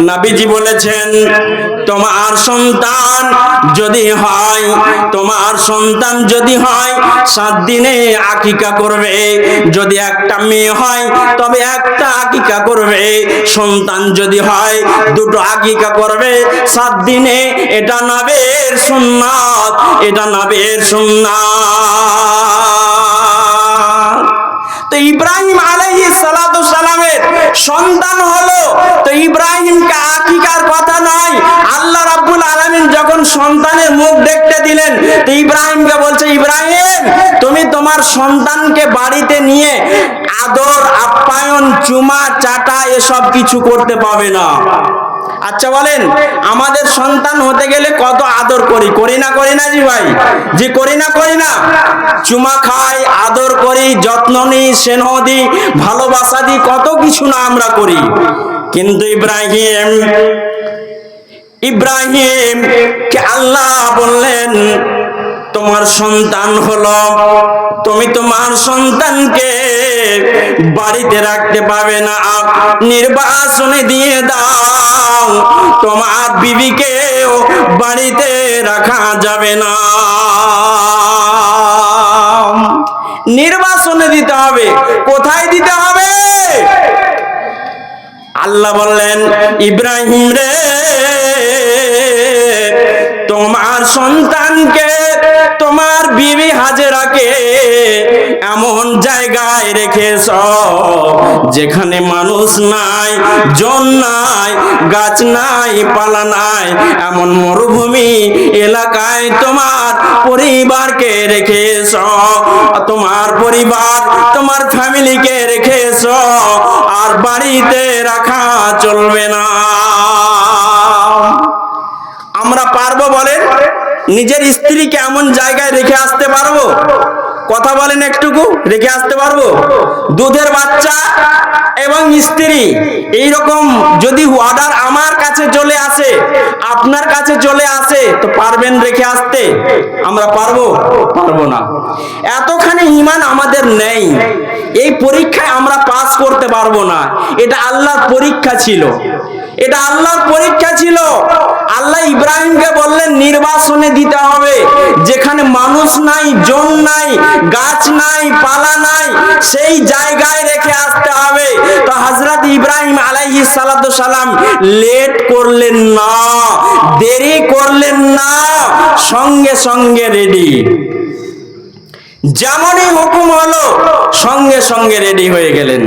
নাবিজি বলেছেন, তোমার সন্তান যদি হয়, তোমার সন্তান যদি হয়, সাত দিনে আকিকা করবে। যদি একটা মেয়ে হয়, তবে একটা আকিকা করবে। সন্তান যদি হয়, দুটো আকিকা করবে। সাত দিনে এটা নাবের সুন্নাত, এটা নাবের সুন্নাত। তো ইব্রাহিম আলাইহি সালাতু সালামের সন্তান হলো, তো ইব্রাহিমকে আকিকার কথা নয় আল্লাহ রাব্বুল আলামিন যখন সন্তানের মুখ দেখতে দিলেন, তো ইব্রাহিমকে বলছে, ইব্রাহিম, তুমি তোমার সন্তানকে বাড়িতে নিয়ে আদর, আপ্যায়ন, চুমা, চাটা, এসব কিছু করতে পাবে না। আচ্ছা বলেন, আমাদের সন্তান হতে গেলে কত আদর করি? করি না করি না জি ভাই? জি, করি না করি না? চুমা খাই, আদর করি, যত্ন নিই, স্নেহ দিই, ভালোবাসা দিই, কত কিছু না আমরা করি। কিন্তু ইব্রাহিম ইব্রাহিম কে আল্লাহ বললেন, তোমার সন্তান হলো, তুমি তোমার সন্তানকে বাড়িতে রাখতে পারবে না। নির্বাচনে দিয়ে দাও। তোমার বিবিকেও বাড়িতে রাখা যাবে না। নির্বাচনে দিতে হবে। কোথায় দিতে হবে? আল্লাহ বললেন, ইব্রাহিম রে, তোমার সন্তানকে হাজেরাকে এমন জায়গায় রেখেছ যেখানে মানুষ নাই, জন নাই, গাছ নাই, পালা নাই, এমন মরুভূমি এলাকায় তোমার পরিবারকে রেখেছ, তোমার পরিবার, তোমার ফ্যামিলিকে রেখেছ, আর বাড়িতে রাখা চলবে না। আমরা পারব বলেন? নিজের স্ত্রীকে এমন জায়গায় রেখে আসতে পারব? কথা বলেন একটুকু, রেখে আসতে পারব? দুধের বাচ্চা এবং স্ত্রী এই রকম যদি অর্ডার আমার কাছে চলে আসে, আপনার কাছে চলে আসে, তো পারবেন রেখে আসতে? আমরা পারব? পারব না। এতখানি ইমান আমাদের নেই। এই পরীক্ষায় আমরা পাস করতে পারব না। এটা আল্লাহর পরীক্ষা ছিল। এটা আল্লাহর পরীক্ষা ছিল। আল্লাহ ইব্রাহিমকে বললেন, নির্বাসনে দিতে হবে। যেখানে মানুষ নাই, জন নাই, গাছ নাই, পালা নাই, সেই জায়গায় রেখে আসতে হবে। তো হজরত ইব্রাহিম আলাইহিস সালাতু সালাম লেট করলেন না, দেরি করলেন না, সঙ্গে সঙ্গে রেডি। যেমনই হুকুম হলো, সঙ্গে সঙ্গে রেডি হয়ে গেলেন।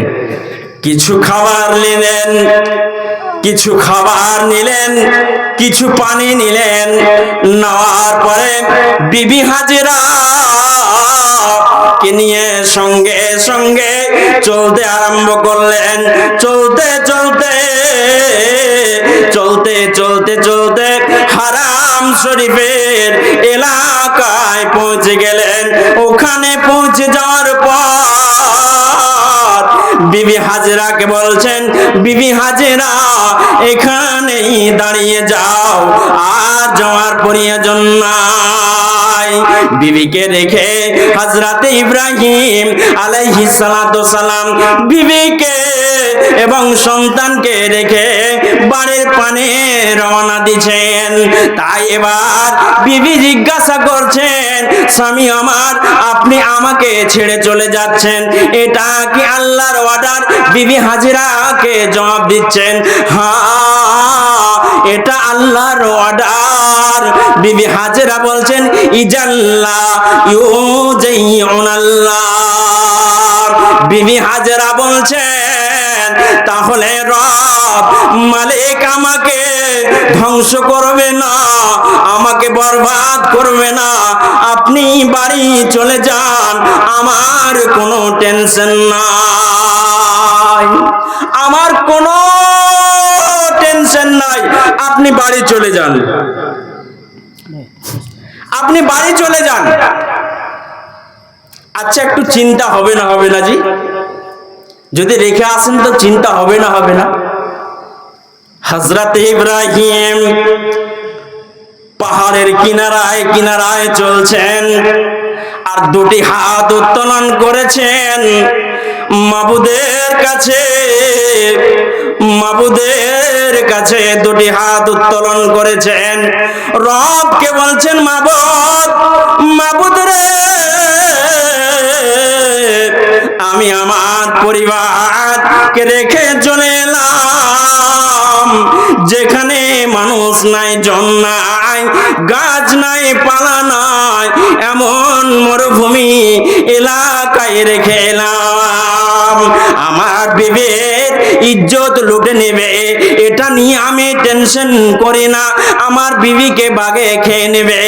কিছু খাবার নিলেন কিছু খাবার নিলেন, কিছু পানি নিলেন। নেওয়ার পরে বিবি হাজিরা কে নিয়ে সঙ্গে সঙ্গে চলতে আরম্ভ করলেন। চলতে চলতে চলতে চলতে চলতে হারাম শরীফের এলাকায় পৌঁছে গেলেন। ওখানে পৌঁছে যাওয়ার পর বিবি হাজেরাকে বলছেন, বিবি হাজেরা, এখানেই দাঁড়িয়ে যাও আর যাওয়ার প্রয়োজন নাই। বিবিকে রেখে হাজরাতে ইব্রাহিম আলাইহিস সালাম বিবিকে এবং সন্তানকে রেখে বাড়ির পানে রওনা দিছেন তাই এবার বিবি জিজ্ঞাসা করছেন, স্বামী আমার, আপনি আমাকে ছেড়ে চলে যাচ্ছেন। এটা কি আল্লাহর অর্ডার বিবি হাজিরাকে জবাব দিচ্ছেন হ্যাঁ এটা আল্লাহর অর্ডার বিবি হাজিরা বলছেন, ইজাল্লা ইউজাইউন আল্লাহ বিবি হাজিরা বলছেন, তাহলে রব মালিক আমাকে ধ্বংস করবে না, আমাকে বরবাদ করবে না। আপনি বাড়ি চলে যান, আমার কোনো টেনশন নাই। আমার কোনো টেনশন নাই। আপনি বাড়ি চলে যান। আপনি বাড়ি চলে যান। আচ্ছা একটু চিন্তা হবে না হবে না জি। যদি রেখে আসেন তো চিন্তা হবে না হবে না। হজরত ইব্রাহিম পাহাড়ের কিনারায় কিনারায় চলছেন আর দুটি হাত উত্তোলন করেছেন মাবুদের কাছে। মাবুদের কাছে দুটি হাত উত্তোলন করেছেন। রবকে বলছেন, মাবুদ মাবুদ আমি আমার পরিবারকে রেখে চলে এলাম। যেখানে মানুষ নাই, জন নাই, গাছ নাই, পালা নাই, এমন মরুভূমি এলাকায় রেখে এলাম। আমার বিবেক ইজ্জত লুটে নেবে। এটা নিয়ে আমি টেনশন করি না। আমার বিবিকে বাগে খেয়ে নেবে।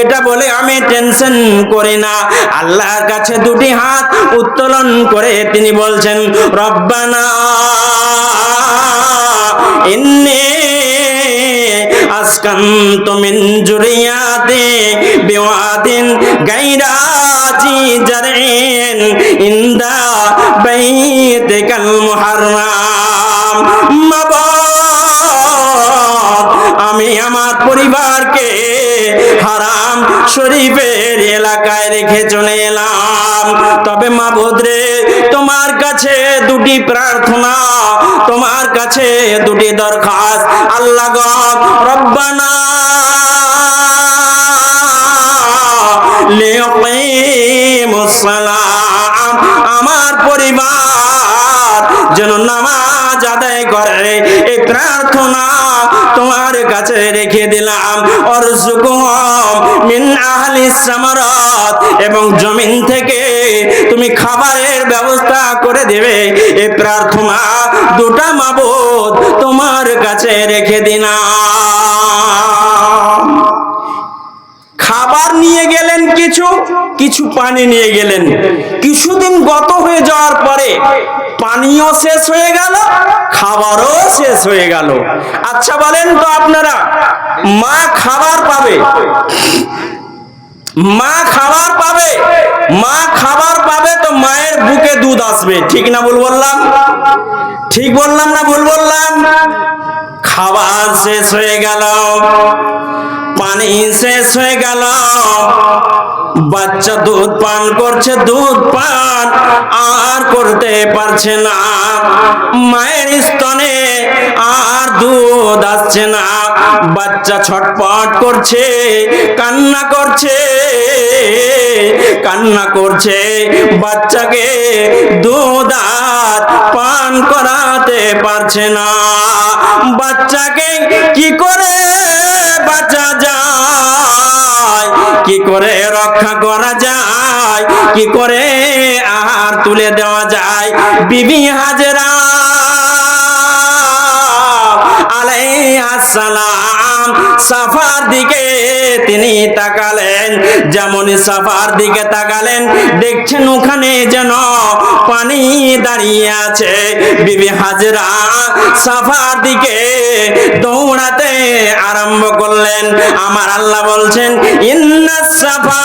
এটা বলে আমি টেনশন করি না। আল্লাহর কাছে দুটি হাত উত্তোলন করে তিনি বলছেন, রব্বানা, ইন্নী আসকান্ত মিন জুরিয়াতি বিওয়াদিন গায়রা জি জারইন ইনদা বাইতিকাল মুহাররাম। মাবাদ আমি আমার পরিবারকে হারাম শরীফের এলাকায় রেখে চলে এলাম। তবে মা রে, তোমার কাছে দুটি প্রার্থনা, তোমার কাছে দুটি দরখাস্ত। আল্লাহ রব্বানা আমার পরিবার যেন নামাজ আদায় করে এই প্রার্থনা তোমার কাছে রেখে দিলাম। মিন আহলি এবং জমিন থেকে তুমি খাবারের ব্যবস্থা করে দেবে। প্রার্থনা দুটা মাবুদ তোমার কাছে রেখে দিলাম। খাবার নিয়ে গেলেন কিছু কিছু পানি নিয়ে গেলেন। কিছুদিন গত হয়ে যাওয়ার পরে পানিও শেষ হয়ে গেল, খাবারও শেষ হয়ে গেল। আচ্ছা বলেন তো আপনারা, মা খাবার পাবে? মা খাবার পাবে? মা খাবার পাবে তো মায়ের বুকে দুধ আসবে, ঠিক না ভুল বললাম? ঠিক বললাম না ভুল বললাম? খাবার শেষ হয়ে গেল। পানি শেষ হয়ে গেল। বাচ্চা দুধ পান করছে, দুধ পান আর করতে পারছে না। মায়ের স্তনে আর দুধ আসছে না। বাচ্চা ছটপট করছে, কান্না করছে কান্না করছে। বাচ্চাকে দুধ আর পান করাতে পারছে না। বাচ্চাকে কি করে বাঁচা যায়? কি করে রক্ষা করা যায়? কি করে আহার তুলে দেওয়া যায়? বিবি হাজরা আলাইহাসসালাম সাফার দিকে তিনি তাকালেন, যেমন সাফার দিকে তাকালেন, দেখছেন ওখানে যেন পানি দাঁড়িয়ে আছে। বিবি হাজরা সাফার দিকে দৌড়াতে আরম্ভ করলেন। আমার আল্লাহ বলছেন, ইন্না সাফা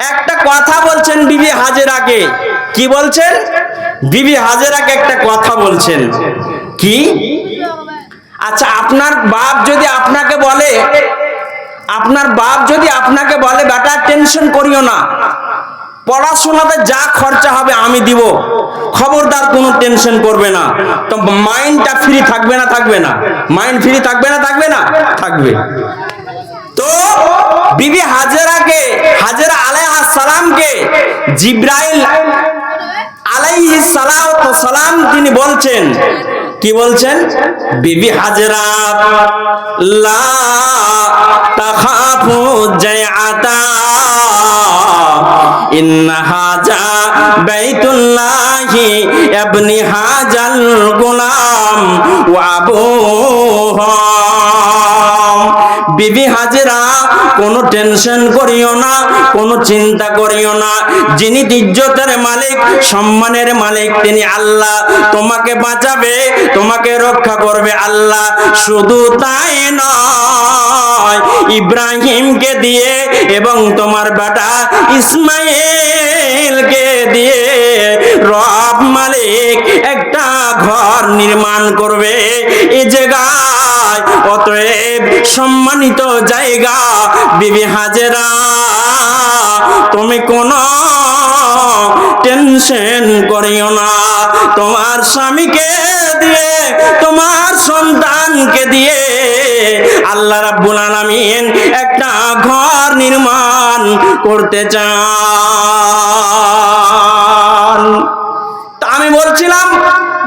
একটা কথা বলছেন বিবি হাজেরাকে। কি বলছেন? বিবি হাজেরাকে একটা কথা বলছেন। কি? আচ্ছা আপনার বাপ যদি আপনাকে বলে, আপনার বাপ যদি আপনাকে বলে, বেটা, টেনশন করিও না। পড়াশোনাতে যা খরচা হবে আমি দিব। খবরদার কোনো টেনশন করবে না। তো মাইন্ডটা ফ্রি থাকবে না থাকবে না। মাইন্ড ফ্রি থাকবে না থাকবে না? থাকবে। তো বিবি হাজেরাকে, হাজেরা আলাইহা সালামকে, জিব্রাইল আলাইহি সালাম তিনি বলছেন। কি বলছেন? বিবি হাজরা, লা তাখাফু জায়াতা ইন্না হাজা বাইতুল্লাহি ইবনি হাজাল গুলাম ওয়া আবুহু। বিবি হাজেরা, কোনো টেনশন করিও না, কোনো চিন্তা করিও না। যিনি ইজ্জতের মালিক, সম্মানের মালিক, তিনি আল্লাহ। তোমাকে বাঁচাবে, তোমাকে রক্ষা করবে আল্লাহ। শুধু তাই নয়, ইব্রাহিমকে দিয়ে এবং তোমার বেটা ইসমাইলকে দিয়ে রব মালিক একটা ঘর নির্মাণ করবে। এ জায়গায় অতএব সম্মানিত জায়গা। বিবি হাজেরা, তুমি কোনো টেনশন করিও না। তোমার স্বামীকে দিয়ে, তোমার সন্তানকে দিয়ে আল্লাহ রাব্বুল আলামিন একটা ঘর নির্মাণ করতে আমি বলছিলাম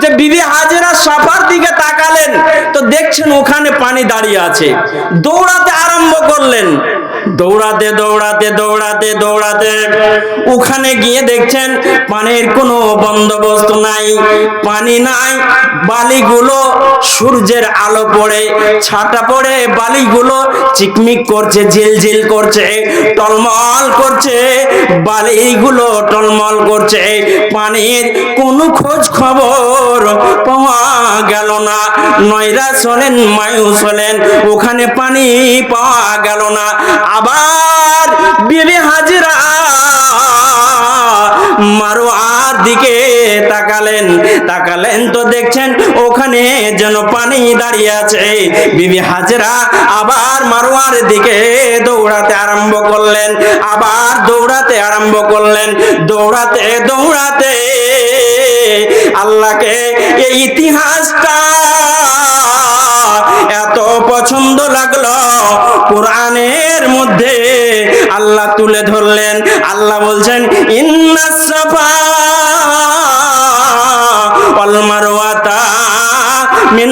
যে বিবি হাজেরা সাফার দিকে তাকালেন, তো দেখছেন ওখানে পানি দাঁড়িয়ে আছে। দৌড়াতে আরম্ভ করলেন। দৌড়াতে দৌড়াতে দৌড়াতে দৌড়াতে ওখানে গিয়ে দেখছেন পানির কোনো বন্দোবস্ত নাই, পানি নাই, বালিগুলো সূর্যের আলো পড়ে ছাটা পড়ে, বালিগুলো চিকমিক করছে, ঝিলঝিল করছে, টলমল করছে, বালিগুলো টলমল করছে, পানির কোনো খোঁজ খবর পাওয়া গেল না। নয়রাস হলেন মায়ুস হলেন ওখানে পানি পাওয়া গেল না। আবার বিবি হাজিরা মারোয়ার দিকে তাকালেন। তাকালেন তো দেখছেন, ওখানে যেন পানি দাঁড়িয়ে আছে। বিবি হাজরা আবার মারোয়ার দিকে দৌড়াতে আরম্ভ করলেন। আবার দৌড়াতে আরম্ভ করলেন। দৌড়াতে দৌড়াতে আল্লাহকে এই ইতিহাসটা এত পছন্দ লাগল। কোরআনের মধ্যে আল্লাহ তুলে ধরলেন। আল্লাহ বলছেন ইন্নাস সাফা ওয়াল মারওয়াতা মিন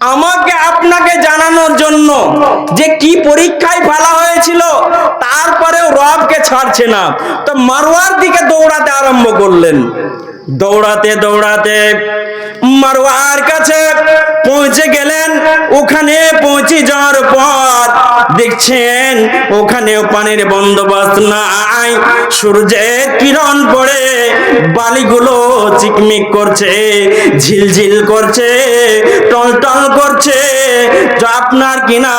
আমাকে আপনাকে জানানোর জন্য যে কি পরীক্ষায় ফেলা হয়েছিল, তারপরেও রবকে ছাড়ছে না। তো মারোয়ার দিকে দৌড়াতে আরম্ভ করলেন। দৌড়াতে দৌড়াতে মারোয়ার কাছে পৌঁছে গেলেন। ওখানে পৌঁছে যাওয়ার পর দেখছেন, ওখানেও পানির বন্দোবস্ত নাই। সূর্যের কিরণ পড়ে, বালিগুলো চিকমিক করছে, ঝিলঝিল করছে, টলটল করছে। আপনার কিনা,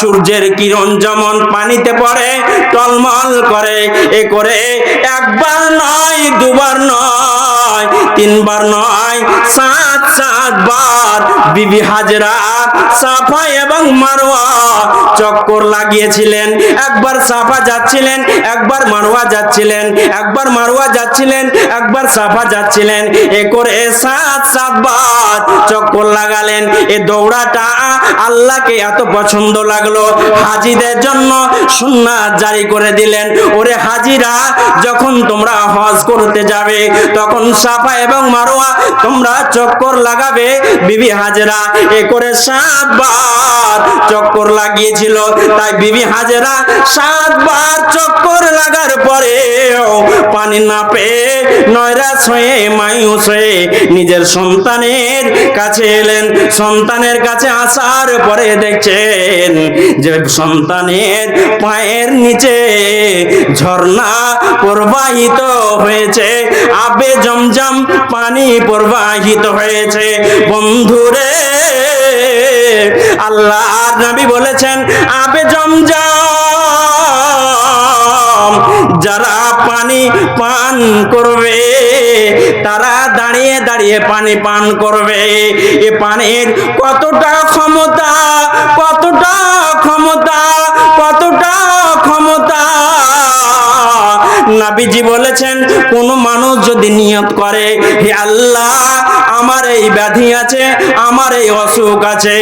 সূর্যের কিরণ যেমন পানিতে পড়ে, টলমল করে, এ করে একবার নয়, দুবার নয়। তিনবার নয়, সাত সাত বার বিবি হাজরা, সাফা এবং মারোয়া চক্কর লাগিয়েছিলেন। একবার সাফা যাচ্ছিলেন, একবার মারোয়া যাচ্ছিলেন, একবার মারোয়া যাচ্ছিলেন, একবার সাফা যাচ্ছিলেন। এ সাত চক্কর লাগালেন। এ দৌড়াটা আল্লাহকে এত পছন্দ লাগল। হাজিদের জন্য সুন্নাত জারি করে দিলেন। ওরে হাজিরা, যখন তোমরা হজ করতে যাবে, তখন সাফা এবং মারোয়া, তোমরা চক্কর লাগাবে। বিবি হাজেরা, এ করে সাতবার চক্কর লাগিয়েছিল। তাই বিবি হাজরা সাতবার চক্কর লাগার পরেও পানি না পেয়ে নয়রাস হয়ে, মায়ুস হয়ে নিজের সন্তানের কাছে এলেন। সন্তানের কাছে আসার পরে দেখছেন যে সন্তানের পায়ের নিচে ঝর্ণা প্রবাহিত হয়েছে। আবে জমজম পানি প্রবাহিত হয়েছে। বন্ধুরে আল্লাহ নবী বলেছেন, আবে জমজম, যারা পানি পান করবে, তারা দাঁড়িয়ে দাঁড়িয়ে পানি পান করবে। এ পানির কতটা ক্ষমতা কতটা ক্ষমতা কতটা ক্ষমতা নাবিজি বলেছেন কোন মানুষ যদি নিয়ত করে হে আল্লাহ আমার এই ব্যাধি আছে, আমার এই অসুখ আছে।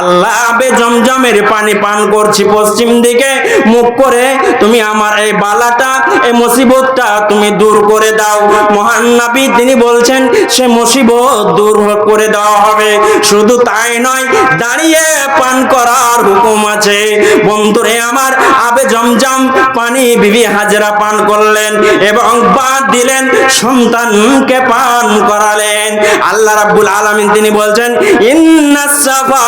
আল্লাহ আবে জমজমের পানি পান করছি পশ্চিম দিকে, মুখ করে তুমি আমার এই বালাটা, এই মুসিবতটা তুমি দূর করে দাও। মহান নবী তিনি বলছেন, সে মুসিবত দূর করে দেওয়া হবে। শুধু তাই নয়, দাঁড়িয়ে পান করার হুকুম আছে। বন্ধুরে আমার, আবে জমজম পানি বিবি হাজরা পান করলেন এবং বাদ দিলেন, সন্তানকে পান করালেন। আল্লাহ রাব্বুল আলামিন তিনি বলছেন ইন্নাস সাফা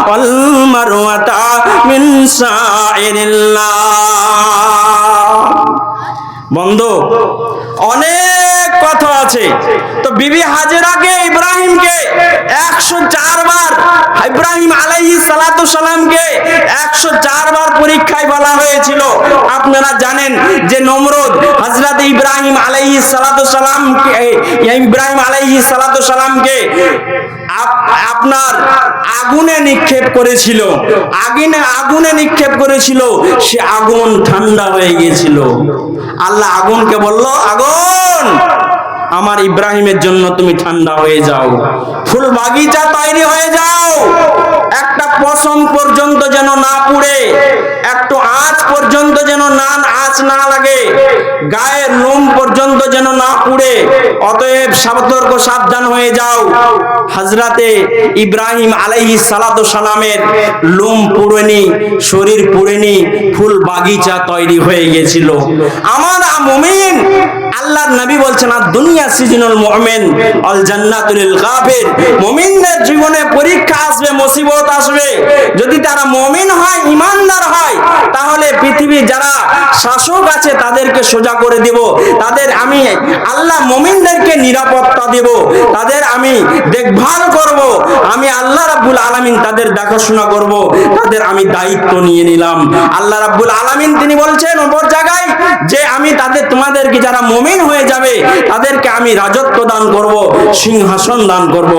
ওয়াল মারওয়াতা মিন সাইরিল্লাহ বন্ধু অনেক কথা আছে। তো বিবি হাজেরাকে, ইব্রাহিমকে একশো চারবার ইব্রাহিম আলাইহি সালাতু সালামকে একশো চারবার পরীক্ষায় বলা হয়েছিল। আপনারা জানেন যে নমরুদ হজরত ইব্রাহিম আলাইহি সালাতু ইব্রাহিম আলাইহি সালাতু সালামকে আপ- আপনার আগুনে নিক্ষেপ করেছিল। আগুনে আগুনে নিক্ষেপ করেছিল, সে আগুন ঠান্ডা হয়ে গিয়েছিল। আল্লাহ আগুনকে বলল, আগুন! আমার ইব্রাহিমের জন্য তুমি ঠান্ডা হয়ে যাও। ফুল বাগিচা তৈরি হয়ে যাও। একটা পশম পর্যন্ত যেন না পুড়ে, একটু আঁচ পর্যন্ত যেন না, আঁচ না লাগে, গায়ের লোম পর্যন্ত যেন না পুড়ে, অতএব সতর্ক সাবধান হয়ে যাও। হাজরাতে ইব্রাহিম আলাইহি সালাতু সালামের লোম পুড়েনি, শরীর পুড়েনি, ফুল বাগিচা তৈরি হয়ে গেছিল। আমার মুমিন, আল্লাহর নবী বলছেন, আর দুনিয়া সিজনুল মুমিন আল জান্নাতুল গাফির। মুমিনদের জীবনে পরীক্ষা আসবে, মুসিবত। আসবে। যদি তারা মুমিন হয় ইমানদার হয়, তাহলে পৃথিবীর যারা শাসক আছে, তাদেরকে সোজা করে দেব। তাদের আমি আল্লাহ মুমিনদেরকে নিরাপত্তা দেব। তাদের আমি দেখভাল করব। আমি আল্লাহ রাব্বুল আলামিন তাদের দেখাশোনা করব। তাদের আমি দায়িত্ব নিয়ে নিলাম। আল্লাহ রাব্বুল আলামিন তিনি বলছেন ওপর জায়গায় যে আমি তাদের, তোমাদেরকে যারা মুমিন হয়ে যাবে, তাদেরকে আমি রাজত্ব দান করব, সিংহাসন দান করব।